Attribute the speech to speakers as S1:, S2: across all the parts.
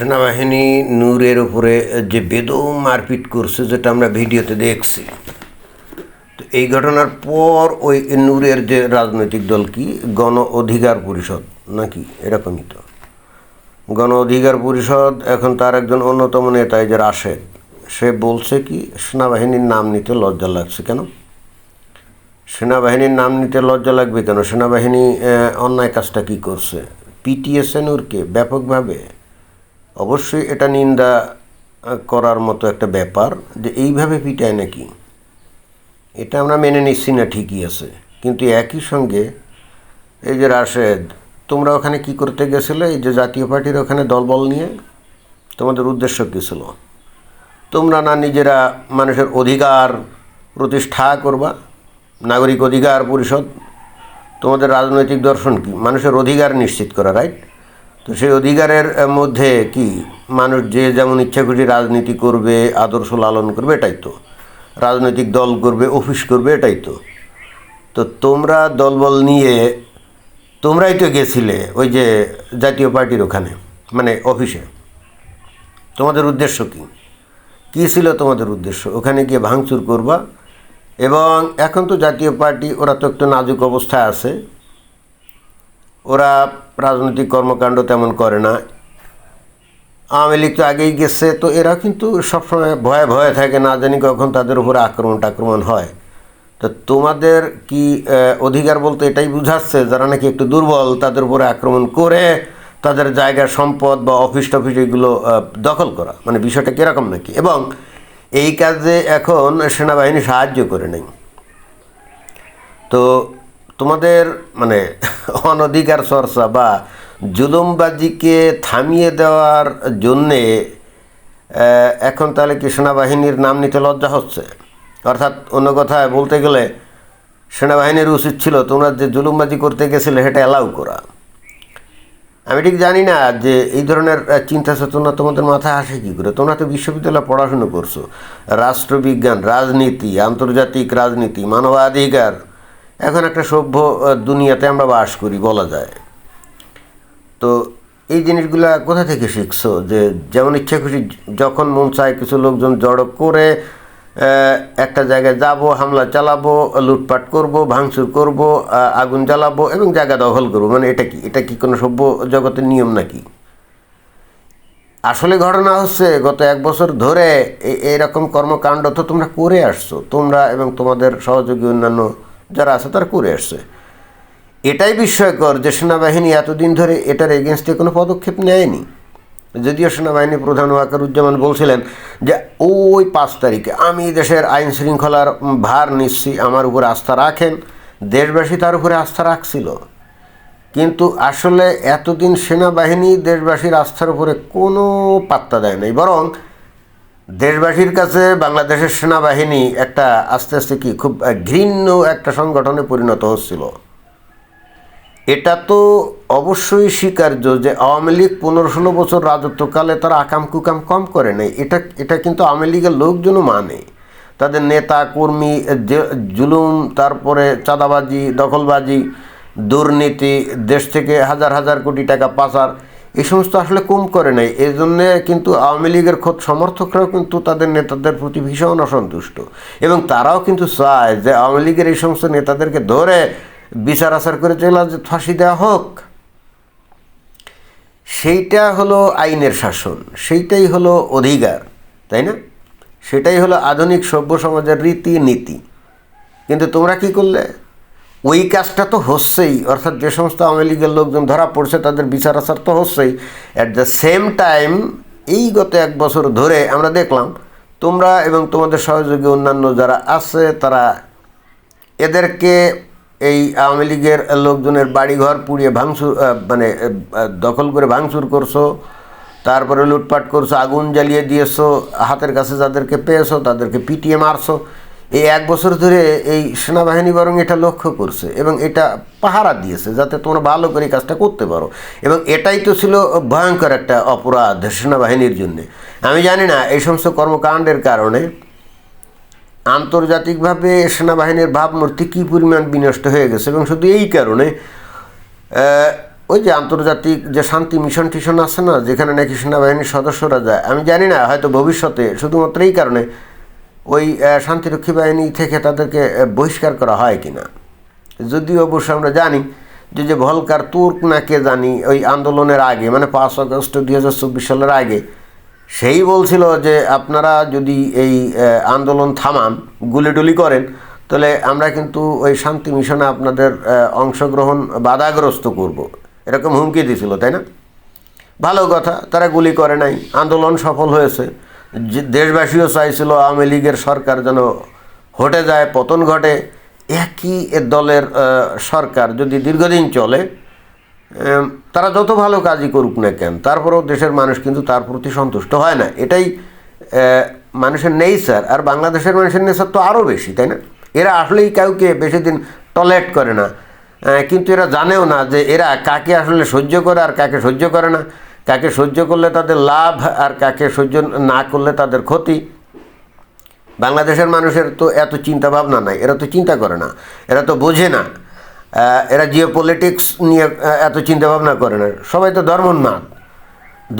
S1: সেনাবাহিনী নূরের উপরে যে বেদম মারপিট করছে, যেটা আমরা ভিডিওতে দেখছি। তো এই ঘটনার পর ওই নূরের যে রাজনৈতিক দল কি? গণ অধিকার পরিষদ নাকি? এরকমই তো। গণ অধিকার পরিষদ এখন তার একজন অন্যতম নেতা যে রাশেদ, সে বলছে কি, সেনাবাহিনীর নাম নিতে লজ্জা লাগছে কেন? সেনাবাহিনীর নাম নিতে লজ্জা লাগবে কেন? সেনাবাহিনী অন্যায় কাজটা কি করছে? পিটিএসএ নূরকে ব্যাপকভাবে অবশ্যই এটা নিন্দা করার মতো একটা ব্যাপার যে এইভাবে পিটায় নাকি। এটা আমরা মেনে নিচ্ছি না, ঠিকই আছে। কিন্তু একই সঙ্গে এই যে রাশেদ, তোমরা ওখানে কি করতে গেছিলে? এই যে জাতীয় পার্টির ওখানে দলবল নিয়ে? তোমাদের উদ্দেশ্য কী ছিল? তোমরা না নিজেরা মানুষের অধিকার প্রতিষ্ঠা করবা? নাগরিক অধিকার পরিষদ? তোমাদের রাজনৈতিক দর্শন কি? মানুষের অধিকার নিশ্চিত করা রাইট তো সেই অধিকারের মধ্যে কি? মানুষ যে যেমন ইচ্ছা খুশি রাজনীতি করবে, আদর্শ লালন করবে, এটাই তো। রাজনৈতিক দল করবে, অফিস করবে, এটাই তো। তো তোমরা দলবল নিয়ে, তোমরাই তো গেছিলে ওই যে জাতীয় পার্টির ওখানে মানে অফিসে। তোমাদের উদ্দেশ্য কী? কী ছিল তোমাদের উদ্দেশ্য? ওখানে গিয়ে ভাঙচুর করবা? এবং এখন তো জাতীয় পার্টি, ওরা তো একটু নাজুক অবস্থায় আছে। ওরা রাজনৈতিক কর্মকাণ্ড তেমন করে না। আওয়ামী লীগ তো আগেই গেছে, তো এরা কিন্তু সবসময় ভয়ে ভয়ে থাকে, না জানি কখন তাদের উপরে আক্রমণ টাক্রমণ হয়। তো তোমাদের কি অধিকার বলতে এটাই বুঝাচ্ছে, যারা নাকি একটু দুর্বল, তাদের উপরে আক্রমণ করে তাদের জায়গা, সম্পদ বা অফিস টফিস এগুলো দখল করা মানে বিষয়টা কীরকম নাকি? এবং এই কাজে এখন সেনাবাহিনী সাহায্য করে নেই। তো তোমাদের মানে অনধিকার চর্চা বা জুলুমবাজিকে থামিয়ে দেওয়ার জন্যে এখন তাহলে কি সেনাবাহিনীর নাম নিতে লজ্জা হচ্ছে? অর্থাৎ অন্য কথায় বলতে গেলে, সেনাবাহিনীর উচিত ছিল তোমরা যে জুলুমবাজি করতে গেছিলে সেটা অ্যালাউ করা। আমি ঠিক জানি না যে এই ধরনের চিন্তা চেতনা তোমাদের মাথায় আসে কী করে? তোমরা তো বিশ্ববিদ্যালয়ে পড়াশুনো করছ। রাষ্ট্রবিজ্ঞান, রাজনীতি, আন্তর্জাতিক রাজনীতি, মানবাধিকার এখন একটা সভ্য দুনিয়াতে আমরা বাস করি, বলা যায়। তো এই জিনিসগুলা কোথা থেকে শিখছো? যে যেমন ইচ্ছা খুশি যখন মন চায় কিছু লোকজন জড়ো করে একটা জায়গায় যাব, হামলা চালাবো, লুটপাট করব, ভাঙচুর করব আগুন জ্বালাবো এবং জায়গা দখল করব মানে এটা কি? এটা কি কোনো সভ্য জগতের নিয়ম নাকি? আসলে ঘটনা হচ্ছে, গত এক বছর ধরে এরকম কর্মকাণ্ড তো তোমরা করে আসছো, তোমরা এবং তোমাদের সহযোগী অন্যান্য যারা আছে তারা করে আসছে। এটাই বিস্ময়কর যে সেনাবাহিনী এতদিন ধরে এটার এগেনস্টে কোনো পদক্ষেপ নেয়নি। যদিও সেনাবাহিনী প্রধান ওয়াকারুজ্জামান বলছিলেন যে, ওই পাঁচ তারিখে আমি দেশের আইন শৃঙ্খলার ভার নিচ্ছি আমার উপরে আস্থা রাখেন। দেশবাসী তার উপরে আস্থা রাখছিল। কিন্তু আসলে এতদিন সেনাবাহিনী দেশবাসীর আস্থার উপরে কোনো পাত্তা দেয় নাই। বরং দেশবাসীর কাছে বাংলাদেশের সেনাবাহিনী একটা আস্তে আস্তে কি খুব ঘৃণ্য একটা সংগঠনে পরিণত হচ্ছিল। এটা তো অবশ্যই স্বীকার্য যে আওয়ামী লীগ পনেরো ষোলো বছর রাজত্বকালে তারা আকাম কুকাম কম করে নাই। এটা এটা কিন্তু আওয়ামী লীগের লোকজনও মানে। তাদের নেতা, কর্মী জুলুম, তারপরে চাঁদাবাজি, দখলবাজি, দুর্নীতি, দেশ থেকে হাজার হাজার কোটি টাকা পাচার এই সমস্ত আসলে কম করে নাই। এই জন্যে কিন্তু আওয়ামী লীগের খোদ সমর্থকরাও কিন্তু তাদের নেতাদের প্রতি ভীষণ অসন্তুষ্ট। এবং তারাও কিন্তু চায় যে আওয়ামী লীগের এই সমস্ত নেতাদেরকে ধরে বিচার আচার করে চলে যে ফাঁসি দেওয়া হোক। সেইটা হলো আইনের শাসন, সেইটাই হলো অধিকার, তাই না? সেটাই হলো আধুনিক সভ্য সমাজের রীতি নীতি কিন্তু তোমরা কি করলে? ওই কাজটা তো হচ্ছেই। অর্থাৎ যে সমস্ত আওয়ামী লীগের লোকজন ধরা পড়ছে, তাদের বিচার আচার তো হচ্ছেই। অ্যাট দ্য সেম টাইম এই গত এক বছর ধরে আমরা দেখলাম, তোমরা এবং তোমাদের সহযোগী অন্যান্য যারা আছে, তারা এদেরকে এই আওয়ামী লীগের লোকজনের বাড়িঘর পুড়িয়ে ভাঙচুর মানে দখল করে ভাঙচুর করছ, তারপরে লুটপাট করছ, আগুন জ্বালিয়ে দিয়েছ, হাতের কাছে যাদেরকে পেয়েছ, তাদেরকে পিটিয়ে মারছো। এই এক বছর ধরে এই সেনাবাহিনী বরং এটা লক্ষ্য করছে এবং এটা পাহারা দিয়েছে যাতে তোমরা ভালো করে কাজটা করতে পারো। এবং এটাই তো ছিল ভয়ঙ্কর একটা অপরাধ সেনাবাহিনীর জন্যে। আমি জানি না, এই সমস্ত কর্মকাণ্ডের কারণে আন্তর্জাতিকভাবে সেনাবাহিনীর ভাবমূর্তি কী পরিমাণ বিনষ্ট হয়ে গেছে এবং শুধু এই কারণে ওই যে আন্তর্জাতিক যে শান্তি মিশন টিশন আছে না, যেখানে নাকি সেনাবাহিনীর সদস্যরা যায়, আমি জানি না, হয়তো ভবিষ্যতে, শুধুমাত্র এই কারণে ওই শান্তিরক্ষী বাহিনী থেকে তাদেরকে বহিষ্কার করা হয় কিনা? যদিও অবশ্য আমরা জানি যে যে ভলকার তুর্ক নাকে জানি ওই আন্দোলনের আগে মানে পাঁচ আগস্ট দুই হাজার চব্বিশ সালের আগে, সেই বলছিল যে, আপনারা যদি এই আন্দোলন থামান গুলিটুলি করেন, তাহলে আমরা কিন্তু ওই শান্তি মিশনে আপনাদের অংশগ্রহণ বাধাগ্রস্ত করব। এরকম হুমকি দিছিল, তাই না? ভালো কথা, তারা গুলি করে নাই, আন্দোলন সফল হয়েছে। দেশবাসীও চাইছিল আওয়ামী লীগের সরকার যেন হটে যায়, পতন ঘটে, একই দলের সরকার যদি দীর্ঘদিন চলে তারা যত ভালো কাজই করুক না কেন, তারপরেও দেশের মানুষ কিন্তু তার প্রতি সন্তুষ্ট হয় না। এটাই মানুষের নেচার, আর বাংলাদেশের মানুষের নেচার তো আরও বেশি, তাই না? এরা আসলেই কাউকে বেশি দিন টলারেট করে না। কিন্তু এরা জানেও না যে এরা কাকে আসলে সহ্য করে আর কাকে সহ্য করে না। কাকে সহ্য করলে তাদের লাভ আর কাকে সহ্য না করলে তাদের ক্ষতি? বাংলাদেশের মানুষের তো এত চিন্তা ভাবনা নাই, এরা তো চিন্তা করে না, এরা তো বোঝে না এরা জিও পলিটিক্স নিয়ে এত চিন্তা ভাবনা করে না। সবাই তো ধর্মোন্মাদ।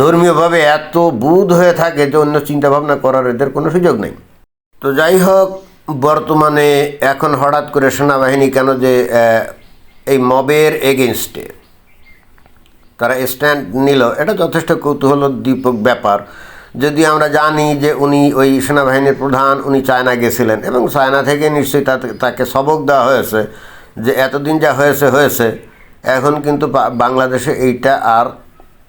S1: ধর্মীয়ভাবে এত বুধ হয়ে থাকে যে অন্য চিন্তা ভাবনা করার এদের কোনো সুযোগ নেই। তো যাই হোক, বর্তমানে এখন হঠাৎ করে সেনাবাহিনী কেন যে এই মবের এগেনস্টে তারা স্ট্যান্ড নিল। এটা যথেষ্ট কৌতূহল কৌতূহলোদ্দীপক ব্যাপার। যদি আমরা জানি যে উনি ওই সেনাবাহিনীর প্রধান, উনি চায়না গেছিলেন এবং চায়না থেকে নিশ্চয়ই তাকে সবক দেওয়া হয়েছে যে এতদিন যা হয়েছে হয়েছে, এখন কিন্তু বাংলাদেশে এইটা আর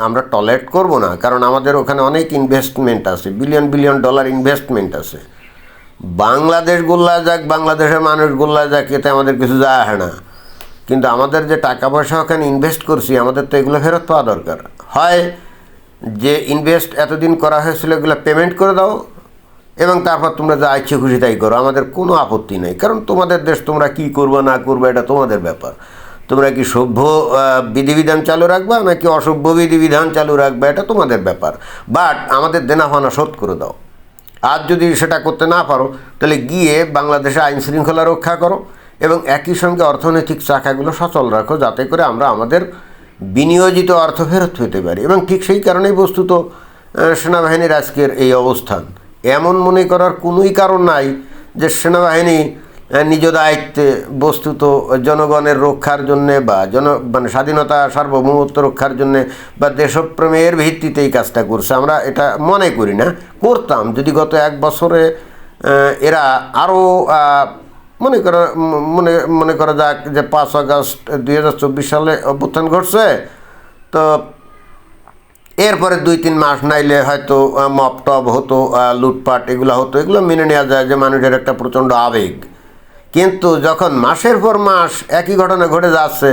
S1: আমরা টলারেট করব না। কারণ আমাদের ওখানে অনেক ইনভেস্টমেন্ট আছে বিলিয়ন বিলিয়ন ডলার ইনভেস্টমেন্ট আছে। বাংলাদেশ গোল্লা যাক, বাংলাদেশের মানুষ গোল্লা যাক, এতে আমাদের কিছু যায় না। কিন্তু আমাদের যে টাকা পয়সা ওখানে ইনভেস্ট করছি, আমাদের তো এগুলো ফেরত পাওয়া দরকার। হয় যে ইনভেস্ট এতদিন করা হয়েছিল, এগুলো পেমেন্ট করে দাও এবং তারপর তোমরা যা ইচ্ছে খুশি তাই করো। আমাদের কোনো আপত্তি নেই। কারণ তোমাদের দেশ তোমরা কি করবে, না করবে, এটা তোমাদের ব্যাপার। তোমরা কি সভ্য বিধিবিধান চালু রাখবা, নাকি অসভ্য বিধিবিধান চালু রাখবে, এটা তোমাদের ব্যাপার। বাট আমাদের দেনাফানা শোধ করে দাও। আর যদি সেটা করতে না পারো, তাহলে গিয়ে বাংলাদেশে আইন শৃঙ্খলা রক্ষা করো। এবং একই সঙ্গে অর্থনৈতিক চাকাগুলো সচল রাখো, যাতে করে আমরা আমাদের বিনিয়োজিত অর্থ ফেরত পেতে পারি। এবং ঠিক সেই কারণেই বস্তুত সেনাবাহিনীর আজকের এই অবস্থান। এমন মনে করার কোনোই কারণ নাই যে সেনাবাহিনী নিজ দায়িত্বে বস্তুত জনগণের রক্ষার জন্যে বা জন মানে স্বাধীনতা সার্বভৌমত্ব রক্ষার জন্যে বা দেশপ্রেমের ভিত্তিতে এই কাজটা করছে। আমরা এটা মনে করি না, করতাম। যদি গত এক বছরে এরা আরও মনে করা, মনে মনে করা যাক যে পাঁচ আগস্ট দুই হাজার চব্বিশ সালে অভ্যুত্থান ঘটছে। তো এরপরে দুই তিন মাস নাইলে হয়তো মপ টপ হতো লুটপাট এগুলো হতো, এগুলো মেনে নেওয়া যায় যে মানুষের একটা প্রচণ্ড আবেগ। কিন্তু যখন মাসের পর মাস একই ঘটনা ঘটে যাচ্ছে,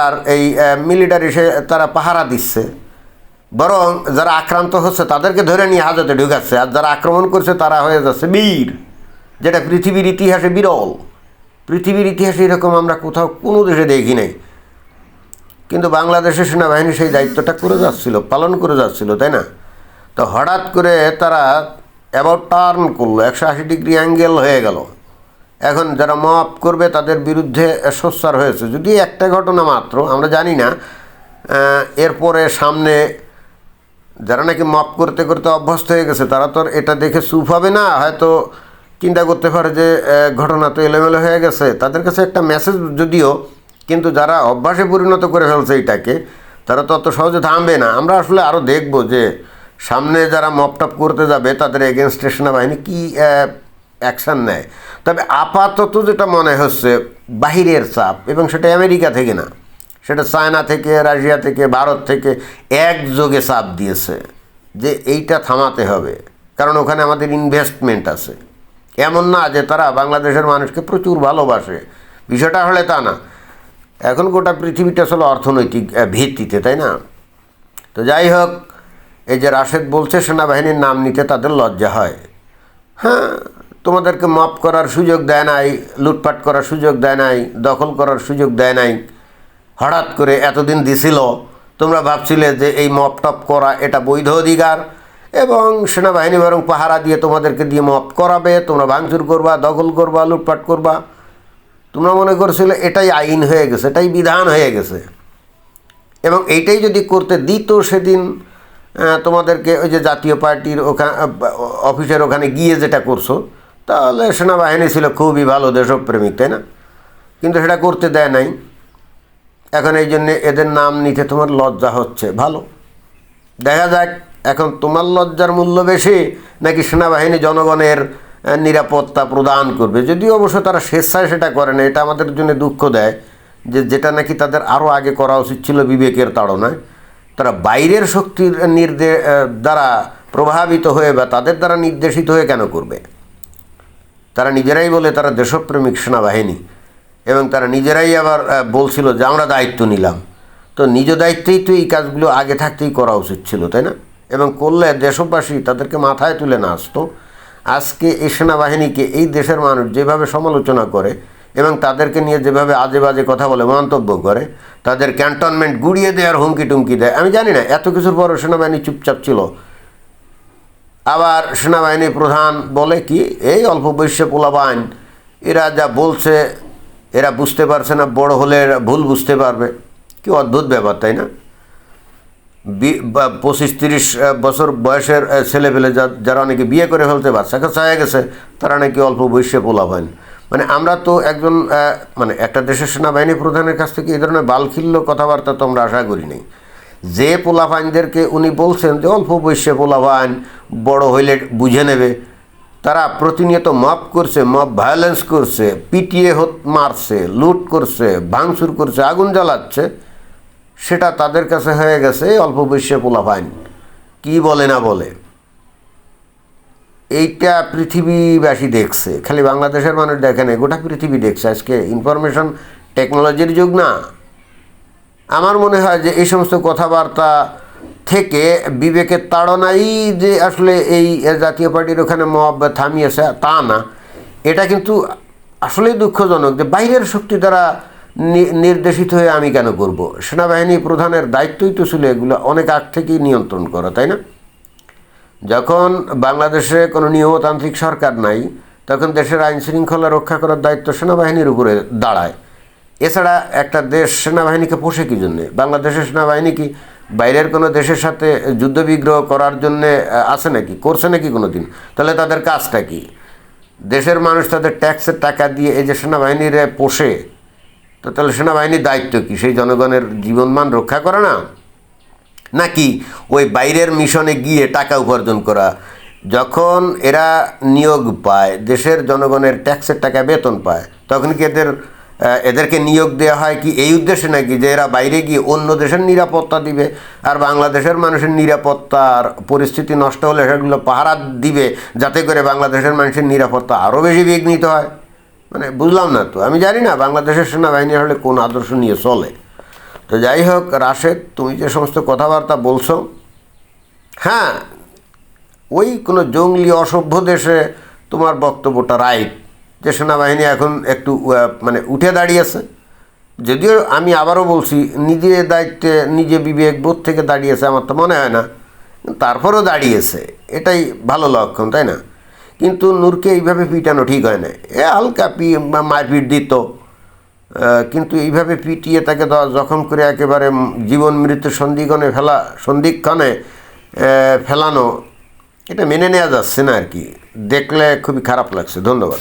S1: আর এই মিলিটারি সে, তারা পাহারা দিচ্ছে, বরং যারা আক্রান্ত হচ্ছে তাদেরকে ধরে নিয়ে হাজতে ঢুকাচ্ছে, আর যারা আক্রমণ করছে তারা হয়ে যাচ্ছে বীর। যেটা পৃথিবীর ইতিহাসে বিরল। পৃথিবীর ইতিহাসে এরকম আমরা কোথাও কোনো দেশে দেখি নাই। কিন্তু বাংলাদেশের সেনাবাহিনী সেই দায়িত্বটা করে যাচ্ছিল, পালন করে যাচ্ছিল, তাই না? তো হঠাৎ করে তারা অ্যাবাউট টার্ন করল, একশো আশি ডিগ্রি অ্যাঙ্গেল হয়ে গেল। এখন যারা মপ করবে তাদের বিরুদ্ধে সোচ্চার হয়েছে। যদি একটা ঘটনা মাত্র, আমরা জানি না এরপরে সামনে যারা নাকি মপ করতে করতে অভ্যস্ত হয়ে গেছে, তারা তো এটা দেখে চুপ হবে না, হয়তো চিন্তা করতে পারে যে ঘটনা তো এলোমেলো হয়ে গেছে। তাদের কাছে একটা মেসেজ যদিও, কিন্তু যারা অভ্যাসে পরিণত করে ফেলছে এটাকে, তারা তো অত সহজে থামবে না। আমরা আসলে আরও দেখব যে, সামনে যারা মপটপ করতে যাবে, তাদের এগেনস্ট সেনাবাহিনী কী অ্যাকশান নেয়। তবে আপাতত যেটা মনে হচ্ছে, বাহিরের চাপ, এবং সেটা আমেরিকা থেকে না, সেটা চায়না থেকে, রাশিয়া থেকে, ভারত থেকে একযোগে চাপ দিয়েছে যে, এইটা থামাতে হবে। কারণ ওখানে আমাদের ইনভেস্টমেন্ট আছে। এমন না যে তারা বাংলাদেশের মানুষকে প্রচুর ভালোবাসে। বিষয়টা হলে তা না। এখন গোটা পৃথিবীটা আসলে অর্থনৈতিক ভিত্তিতে, তাই না? তো যাই হোক, এই যে রাশেদ বলছে, সেনাবাহিনীর নাম নিতে তাদের লজ্জা হয়। হ্যাঁ তোমাদেরকে মাপ করার সুযোগ দেয় নাই, লুটপাট করার সুযোগ দেয় নাই, দখল করার সুযোগ দেয় নাই। হঠাৎ করে এতদিন দিছিল, তোমরা ভাবছিলে যে এই মপ টপ করা এটা বৈধ অধিকার। এবং সেনাবাহিনী বরং পাহারা দিয়ে তোমাদেরকে দিয়ে মপ করাবে, তোমরা ভাঙচুর করবা, দখল করবা, লুটপাট করবা। তোমরা মনে করছিলে এটাই আইন হয়ে গেছে, এটাই বিধান হয়ে গেছে। এবং এইটাই যদি করতে দিত সেদিন তোমাদেরকে ওই যে জাতীয় পার্টির ওখানে অফিসের ওখানে গিয়ে যেটা করছ, তাহলে সেনাবাহিনী ছিল খুবই ভালো দেশপ্রেমিক, তাই না? কিন্তু সেটা করতে দেয় নাই। এখন এই জন্যে এদের নাম নিতে তোমার লজ্জা হচ্ছে, ভালো। দেখা যাক। এখন তোমার লজ্জার মূল্য বেশি নাকি সেনাবাহিনী জনগণের নিরাপত্তা প্রদান করবে? যদিও অবশ্য তারা স্বেচ্ছায় সেটা করে না এটা আমাদের জন্য দুঃখ দেয় যে যেটা নাকি তাদের আরও আগে করা উচিত ছিল বিবেকের তাড়নায়। তারা বাইরের শক্তির নির্দে আহ, দ্বারা প্রভাবিত হয়ে বা তাদের দ্বারা নির্দেশিত হয়ে কেন করবে? তারা নিজেরাই বলে তারা দেশপ্রেমিক সেনাবাহিনী এবং তারা নিজেরাই আবার বলছিল যে আমরা দায়িত্ব নিলাম। তো নিজ দায়িত্বেই তো এই কাজগুলো আগে থাকতেই করা উচিত ছিল তাই না? এবং করলে দেশবাসী তাদেরকে মাথায় তুলে না আসতো। আজকে এই সেনাবাহিনীকে এই দেশের মানুষ যেভাবে সমালোচনা করে এবং তাদেরকে নিয়ে যেভাবে আজে বাজে কথা বলে, মন্তব্য করে, তাদের ক্যান্টনমেন্ট গুড়িয়ে দেওয়ার হুমকি টুমকি দেয়। আমি জানি না, এত কিছুর পরও সেনাবাহিনী চুপচাপ ছিল। আবার সেনাবাহিনী প্রধান বলে কি, এই অল্প বয়সে পোলাবাইন এরা যা বলছে, এরা বুঝতে পারছে না, বড় হলে এরা ভুল বুঝতে পারবে। কি অদ্ভুত ব্যাপার, তাই না? পঁচিশ, তিরিশ বছর বয়সের ছেলেপেলে যারা অনেকে বিয়ে করে ফেলতে বাচ্চা কাচ্চা হয়ে গেছে, তারা নাকি অল্প বয়সে পোলাবাইন মানে আমরা তো একজন মানে একটা দেশের সেনাবাহিনী প্রধানের কাছ থেকে এই ধরনের বালখিল্য কথাবার্তা তো আমরা আশা করি নাই। যে পোলাপাইনদেরকে উনি বলছেন যে অল্প বয়সে পোলাপাইন বড় হইলে বুঝে নেবে, তারা প্রতিনিয়ত মব করছে, মব ভায়োলেন্স করছে হত মারছে, লুট করছে, ভাঙচুর করছে, আগুন জ্বালাচ্ছে। সেটা তাদের কাছে হয়ে গেছে অল্প বয়সে পোলাপাইন। কি বলে না বলে। এইটা পৃথিবীবাসী দেখছে। খালি বাংলাদেশের মানুষ দেখে নাই, গোটা পৃথিবী দেখছে। আজকে ইনফরমেশন টেকনোলজির যুগ না। আমার মনে হয় যে এই সমস্ত কথাবার্তা থেকে বিবেকের তাড়নাই যে আসলে এই জাতীয় পার্টির ওখানে মব থামিয়েছে, তা না। এটা কিন্তু আসলেই দুঃখজনক যে বাইরের শক্তি দ্বারা নি- নির্দেশিত হয়ে আমি কেন করব? সেনাবাহিনী প্রধানের দায়িত্বই তো ছিল এগুলো অনেক আগ থেকেই নিয়ন্ত্রণ করা, তাই না? যখন বাংলাদেশে কোনো নিয়মতান্ত্রিক সরকার নাই, তখন দেশের আইন শৃঙ্খলা রক্ষা করার দায়িত্ব সেনাবাহিনীর উপরে দাঁড়ায়। এছাড়া একটা দেশ সেনাবাহিনীকে পোষে কী জন্যে? বাংলাদেশের সেনাবাহিনী কি বাইরের কোনো দেশের সাথে যুদ্ধবিগ্রহ করার জন্যে আছে নাকি? করছে নাকি কোনো দিন তাহলে তাদের কাজটা কি? দেশের মানুষ তাদের ট্যাক্সের টাকা দিয়ে এই যে সেনাবাহিনীর পোষে তো তাহলে সেনাবাহিনীর দায়িত্ব কি? সেই জনগণের জীবনমান রক্ষা করা না? নাকি ওই বাইরের মিশনে গিয়ে টাকা উপার্জন করা? যখন এরা নিয়োগ পায়, দেশের জনগণের ট্যাক্সের টাকা বেতন পায়, তখন কি এদের এদেরকে নিয়োগ দেওয়া হয় কি এই উদ্দেশ্যে নাকি যে এরা বাইরে গিয়ে অন্য দেশের নিরাপত্তা দিবে? আর বাংলাদেশের মানুষের নিরাপত্তার পরিস্থিতি নষ্ট হলে সেগুলো পাহারা দিবে যাতে করে বাংলাদেশের মানুষের নিরাপত্তা আরও বেশি বিঘ্নিত হয়। মানে বুঝলাম না তো। আমি জানি না বাংলাদেশের সেনাবাহিনী হলে কোন আদর্শ নিয়ে চলে। তো যাই হোক, রাশেদ, তুমি যে সমস্ত কথাবার্তা বলছো হ্যাঁ ওই কোনো জঙ্গলি অসভ্য দেশে তোমার বক্তব্যটা রাইট যে সেনাবাহিনী এখন একটু মানে উঠে দাঁড়িয়েছে। যদিও আমি আবারও বলছি, নিজে দায়িত্বে, নিজে বিবেক বোধ থেকে দাঁড়িয়েছে, আমার তো মনে হয় না তারপরও দাঁড়িয়েছে। এটাই ভালো লক্ষণ, তাই না? কিন্তু নূরকে এইভাবে পিটানো ঠিক হয় না। এ হালকা পি মারপিট দিত। কিন্তু এইভাবে পিটিয়ে তাকে জখম করে একেবারে জীবন মৃত্যু সন্ধিক্ষণে ফেলা, সন্ধিক্ষণে ফেলানো, এটা মেনে নেওয়া যাচ্ছে না আর কি। দেখলে খুবই খারাপ লাগছে। ধন্যবাদ।